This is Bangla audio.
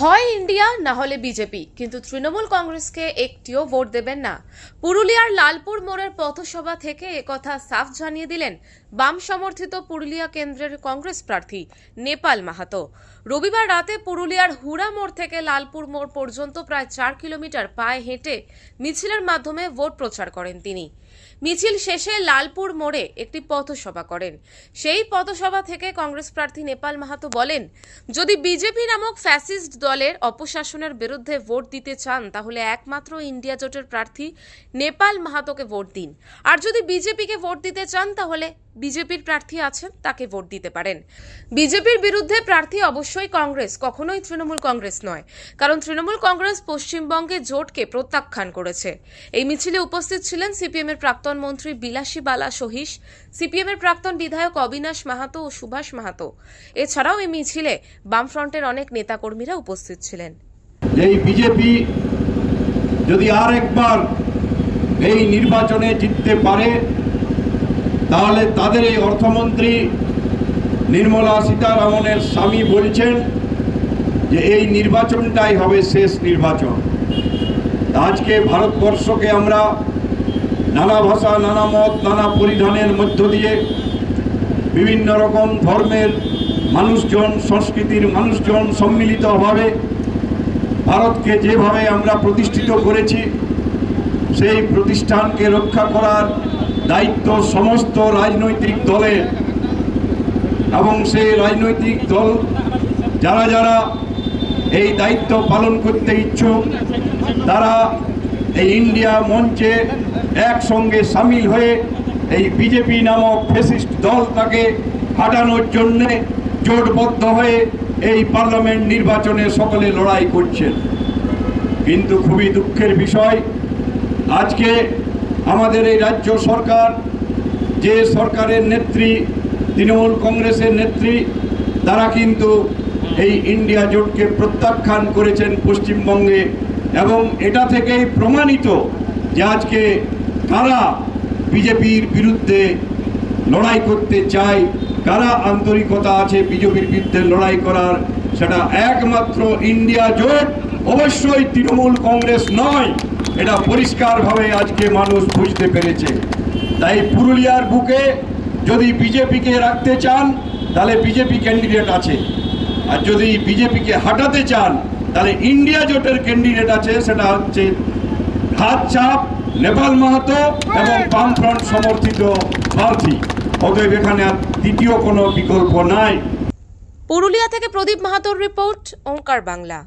হয় ইন্ডিয়া, না হলে বিজেপি। কিন্তু তৃণমূল কংগ্রেসকে একটিও ভোট দেবেন না। পুরুলিয়ার লালপুর মোড়ের পথসভা থেকে একথা সাফ জানিয়ে দিলেন বাম সমর্থিত পুরুলিয়া কেন্দ্রের কংগ্রেস প্রার্থী নেপাল মাহাতো। রবিবার রাতে পুরুলিয়ার হুড়া মোড় থেকে লালপুর মোড় পর্যন্ত প্রায় চার কিলোমিটার পায়ে হেঁটে মিছিলের মাধ্যমে ভোট প্রচার করেন তিনি। মিছিল শেষে লালপুর মোড়ে একটি পথসভা করেন। সেই পথসভা থেকে কংগ্রেস প্রার্থী নেপাল মাহাতো বলেন, যদি বিজেপি নামক ফ্যাসিস্ট দলের অপশাসনের বিরুদ্ধে ভোট দিতে চান, তাহলে একমাত্র ইন্ডিয়া জোটের প্রার্থী নেপাল মাহাতোকে ভোট দিন। আর যদি বিজেপিকে ভোট দিতে চান, তাহলে বিজেপির প্রার্থী আছেন, তাকে ভোট দিতে পারেন। বিজেপির বিরুদ্ধে প্রার্থী অবশ্যই কংগ্রেস, কখনোই তৃণমূল কংগ্রেস নয়। কারণ তৃণমূল কংগ্রেস পশ্চিমবঙ্গে জোটকে প্রত্যাখ্যান করেছে। এই মিছিলে উপস্থিত ছিলেন সিপিএম এর প্রাক্তন মন্ত্রী বিলাসী বালা সহিস, সিপিএম এর প্রাক্তন বিধায়ক অবিনাশ মাহাতো ও সুভাষ মাহাতো। এছাড়াও এই মিছিলে বামফ্রন্টের অনেক নেতাকর্মীরা উপস্থিত ছিলেন। এই বিজেপি যদি আর একবার এই নির্বাচনে জিততে পারে তাহলে তাদের এই অর্থমন্ত্রী নির্মলা সীতারামনের স্বামী বলছেন যে এই নির্বাচনটাই হবে শেষ নির্বাচন। আজকে ভারতবর্ষকে আমরা নানা ভাষা, নানা মত, নানা পরিধানের মধ্য দিয়ে বিভিন্ন রকম ধর্মের মানুষজন, সংস্কৃতির মানুষজন সম্মিলিতভাবে ভারতকে যেভাবে আমরা প্রতিষ্ঠিত করেছি, সেই প্রতিষ্ঠানকে রক্ষা করার দায়িত্ব সমস্ত রাজনৈতিক দলের। এবং সেই রাজনৈতিক দল যারা যারা এই দায়িত্ব পালন করতে ইচ্ছুক, তারা এই ইন্ডিয়া মঞ্চে একসঙ্গে সামিল হয়ে এই বিজেপি নামক ফেসিস্ট দল তাকে হাঁটানোর জন্যে জোটবদ্ধ হয়ে এই পার্লামেন্ট নির্বাচনে সকলে লড়াই করছেন। কিন্তু খুবই দুঃখের বিষয়, আজকে আমাদের এই রাজ্য সরকার, যে সরকারের নেত্রী, তৃণমূল কংগ্রেসের নেত্রী, তারা কিন্তু এই ইন্ডিয়া জোটকে প্রত্যাখ্যান করেছেন পশ্চিমবঙ্গে এবং এটা থেকেই প্রমাণিত যে আজকে কারা বিজেপির বিরুদ্ধে লড়াই করতে চায়, কারা আন্তরিকতা আছে বিজেপির বিরুদ্ধে লড়াই করার, সেটা একমাত্র ইন্ডিয়া জোট, অবশ্যই তৃণমূল কংগ্রেস নয়। এটা পরিষ্কারভাবে আজকে মানুষ বুঝতে পেরেছে। তাই পুরুলিয়ার বুকে যদি বিজেপিকে রাখতে চান, তাহলে বিজেপি ক্যান্ডিডেট আছে। আর যদি বিজেপিকে হাঁটাতে চান, তাহলে ইন্ডিয়া জোটের ক্যান্ডিডেট আছে, সেটা হচ্ছে হাত চাপ, নেপাল মাহাতো এবং বামফ্রন্ট সমর্থিত প্রার্থী। অতএব এখানে আর দ্বিতীয় কোনো বিকল্প নাই। পুরুলিয়া থেকে প্রদীপ মাহাতোর রিপোর্ট, ওঙ্কার বাংলা।